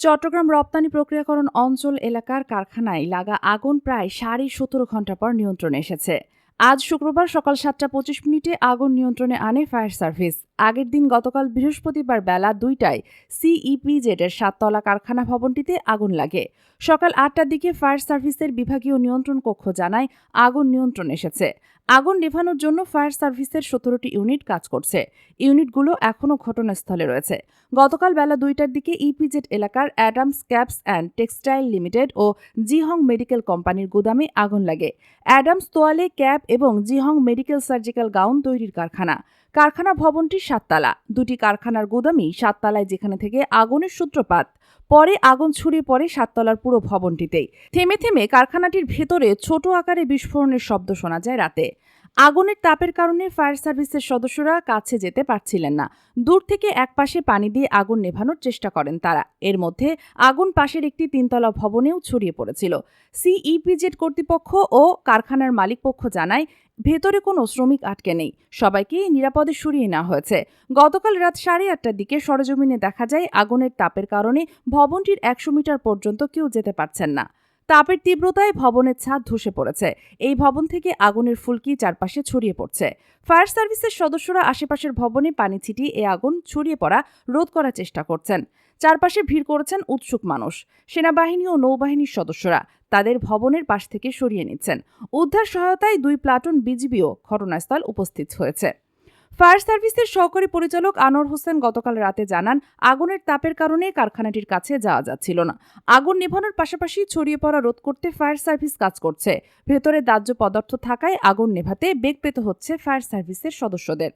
চট্টগ্রাম রপ্তানি প্রক্রিয়াকরণ অঞ্চল এলাকার কারখানায় লাগা আগুন প্রায় সাড়ে সতেরো ঘণ্টা পর নিয়ন্ত্রণে এসেছে। আজ শুক্রবার সকাল সাতটা পঁচিশ মিনিটে আগুন নিয়ন্ত্রণে আনে ফায়ার সার্ভিস। আগের দিন গতকাল বৃহস্পতিবার বেলা দুইটায় সিইপিজেড এর সাততলা কারখানা ভবনটিতে আগুন লাগে। সকাল আটটার দিকে ফায়ার সার্ভিসের বিভাগীয় নিয়ন্ত্রণ কক্ষ জানায় আগুন নিয়ন্ত্রণ এসেছে। আগুন নেভানোর জন্য ফায়ার সার্ভিসের সতেরোটি ইউনিট কাজ করছে। ইউনিটগুলো এখনও ঘটনাস্থলে রয়েছে। গতকাল বেলা দুইটার দিকে ইপিজেড এলাকার Adams caps and textile limited O Jihong medical কোম্পানির গুদামে আগুন লাগে। অ্যাডামস তোয়ালে, ক্যাপ এবং জিহং মেডিকেল সার্জিক্যাল গাউন তৈরির কারখানা। কারখানা ভবনটি সাততলা। দুটি কারখানার গোদামই সাততলায়, যেখানে থেকে আগুনের সূত্রপাত। পরে আগুন ছড়িয়ে পড়ে সাততলার পুরো ভবনটিতেই। থেমে থেমে কারখানাটির ভেতরে ছোট আকারে বিস্ফোরণের শব্দ শোনা যায় রাতে। আগুনের তাপের কারণে ফায়ার সার্ভিসের সদস্যরা কাছে যেতে পারছিলেন না। দূর থেকে একপাশে পানি দিয়ে আগুন নেভানোর চেষ্টা করেন তারা। এর মধ্যে আগুন পাশের একটি তিনতলা ভবনেও ছড়িয়ে পড়েছিল। সিইপিজেড কর্তৃপক্ষ ও কারখানার মালিকপক্ষ জানায়, ভেতরে কোনো শ্রমিক আটকে নেই। সবাইকে নিরাপদে সরিয়ে নেওয়া হয়েছে। গতকাল রাত সাড়ে আটটার দিকে সরজমিনে দেখা যায়, আগুনের তাপের কারণে ভবনটির একশো মিটার পর্যন্ত কেউ যেতে পারছেন না। তাপের তীব্রতায় ভবনের ছাদ ধসে পড়েছে। এই ভবন থেকে আগুনের ফুলকি চারপাশে ছড়িয়ে পড়ছে। ফায়ার সার্ভিসের সদস্যরা আশেপাশের ভবনে পানি ছিটিয়ে এ আগুন ছড়িয়ে পড়া রোধ করার চেষ্টা করছেন। চারপাশে ভিড় করেছেন উৎসুক মানুষ। সেনাবাহিনী ও নৌবাহিনীর সদস্যরা তাদের ভবনের পাশ থেকে সরিয়ে নিচ্ছেন। উদ্ধার সহায়তায় দুই প্লাটুন বিজিবিও ঘটনাস্থল উপস্থিত হয়েছে। ফায়ার সার্ভিসের সহকারী পরিচালক আনোয়ার হোসেন গতকাল রাতে জানান, আগুনের তাপের কারণে কারখানাটির কাছে যাওয়া যাচ্ছিল না। আগুন নেভানোর পাশাপাশি ছড়িয়ে পড়া রোধ করতে ফায়ার সার্ভিস কাজ করছে। ভেতরে দাহ্য পদার্থ থাকায় আগুন নেভাতে বেগ পেতে হচ্ছে ফায়ার সার্ভিসের সদস্যদের।